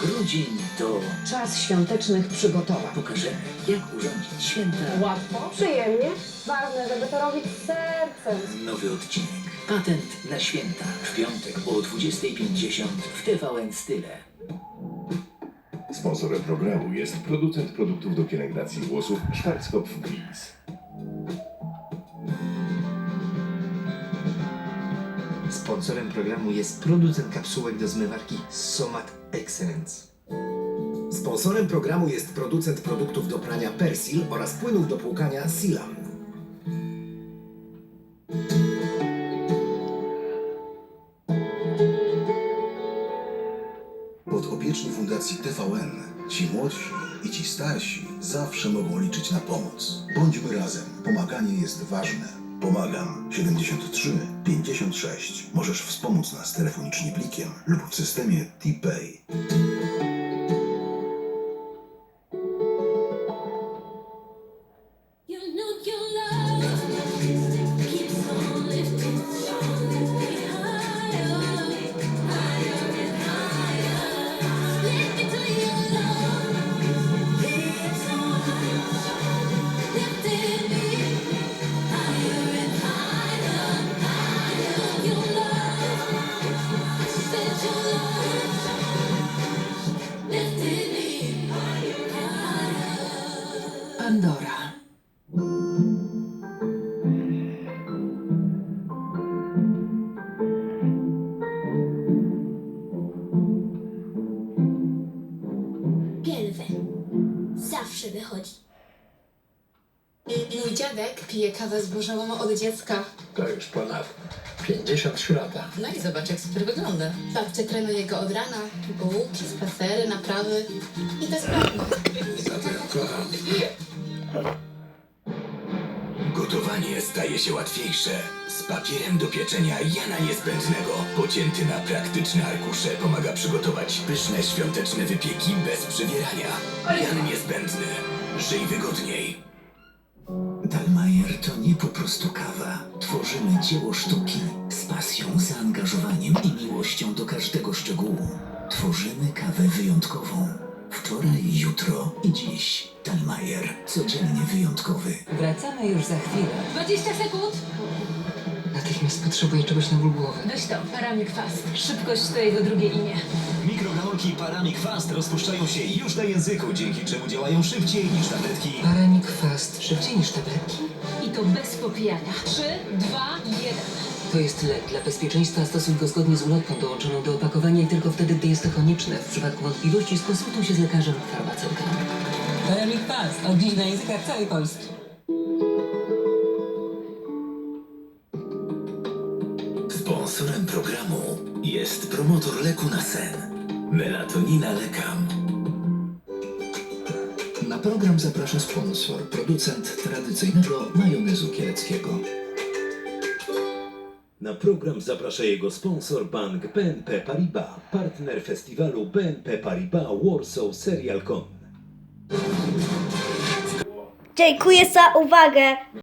Grudzień to Czas świątecznych przygotowań. pokażemy, jak urządzić święta. Łatwo, przyjemnie. Ważne, żeby to robić z sercem. Nowy odcinek. Patent na święta. W piątek o 20.50 w TVN Style. Sponsorem programu jest producent produktów do pielęgnacji włosów Schwarzkopf Greens. Sponsorem programu jest producent kapsułek do zmywarki Somat Excellence. Sponsorem programu jest producent produktów do prania Persil oraz płynów do płukania Silam. Pod opieczną Fundacji TVN ci młodsi i ci starsi zawsze mogą liczyć na pomoc. Bądźmy razem. Pomaganie jest ważne. Pomagam 73 56. Możesz wspomóc nas telefonicznie blikiem lub w systemie T-Pay. Pandora. Pielwę. Zawsze wychodzi. Mój dziadek pije kawę zbożową od dziecka. To już ponad 53 lata. No i zobacz, jak super wygląda. Babcia trenuje go od rana. Bułki, spacery, naprawy. I to sprawne. Za to ją kocham. Gotowanie staje się łatwiejsze. Z papierem do pieczenia Jana Niezbędnego. Pocięty na praktyczne arkusze pomaga przygotować pyszne świąteczne wypieki bez przewierania. Jan Niezbędny. Żyj wygodniej. Dalmajer to nie po prostu kawa. Tworzymy dzieło sztuki z pasją, zaangażowaniem i miłością do każdego szczegółu. Tworzymy kawę wyjątkową. Wczoraj, jutro i dziś. Dalmajer. Codziennie wyjątkowy. Wracamy już za chwilę. 20 sekund. Natychmiast potrzebuję czegoś na ból głowy. Weź to, paramik fast. Szybkość to jego drugie imię. Mikrogałąki Paramik Fast rozpuszczają się już na języku, dzięki czemu działają szybciej niż tabletki. Paranik Fast. Szybciej niż tabletki? I to bez popijania. 3, 2, 1. To jest lek. Dla bezpieczeństwa stosuj go zgodnie z ulotką dołączoną do opakowania i tylko wtedy, gdy jest to konieczne. W przypadku wątpliwości skonsultuj się z lekarzem lub farmaceutą. Paranik Fast. Od dziś na językach całej Polski. Sponsorem programu jest promotor leku na sen. Melatonina Lekam. Na program zaprasza sponsor, producent tradycyjnego majonezu kieleckiego. Na program zaprasza jego sponsor bank BNP Paribas, partner festiwalu BNP Paribas Warsaw Serial Con. Dziękuję za uwagę.